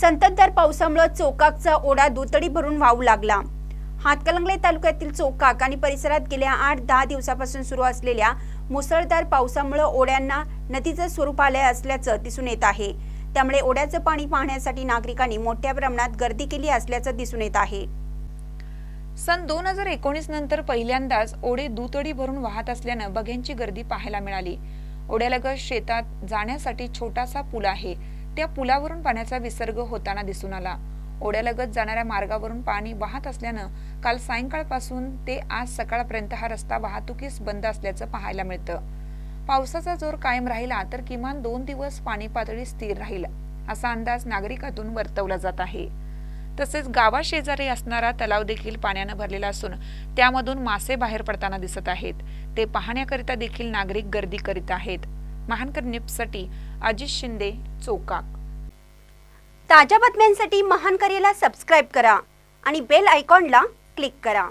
संततधार पावसामुळे चोकाकचा ओढा दुतडी भरून वाहू लागला. हातकलंगले तालुक्यातील चोकाक आणि परिसरात गेल्या आठ दहा दिवसापासून सुरू असलेल्या मुसळधार पावसामुळे ओढ्यांना नदीचं स्वरूप आले असल्याचं दिसून येत आहे. त्यामुळे ओढ्याचं पाणी पाहण्यासाठी नागरिकांनी मोठ्या प्रमाणात गर्दी केली असल्याचं दिसून येत आहे. सन दोन हजार एकोणीस नंतर पहिल्यांदाच ओढे दुतडी भरून वाहत असल्यानं बघ्यांची गर्दी पाहायला मिळाली. ओढ्यालगत शेतात जाण्यासाठी छोटासा पूल आहे. त्या पुलावरून पाण्याचा विसर्ग होताना दिसून आला. ओढ्यालगत जाणाऱ्या मार्गावरून पाणी वाहत असल्यानं काल सायंकाळपासून ते आज सकाळपर्यंत हा रस्ता वाहतुकीस बंद असल्याचं पाहायला मिळतं. पावसाचा जोर कायम राहिला तर किमान दोन दिवस पाणी पातळी स्थिर राहील असा अंदाज नागरिकातून वर्तवला जात आहे. तसेच गावाशेजारी असणारा तलाव देखील पाण्यानं भरलेला असून त्यामधून मासे बाहेर पडताना दिसत आहेत. ते पाहण्याकरिता देखील नागरिक गर्दी करीत आहेत. महानकर न्यूजसाठी अजित शिंदे चोकाक ताज्या बातम्यांसाठी महानकरेला सबस्क्राईब करा आणि बेल आयकॉनला क्लिक करा.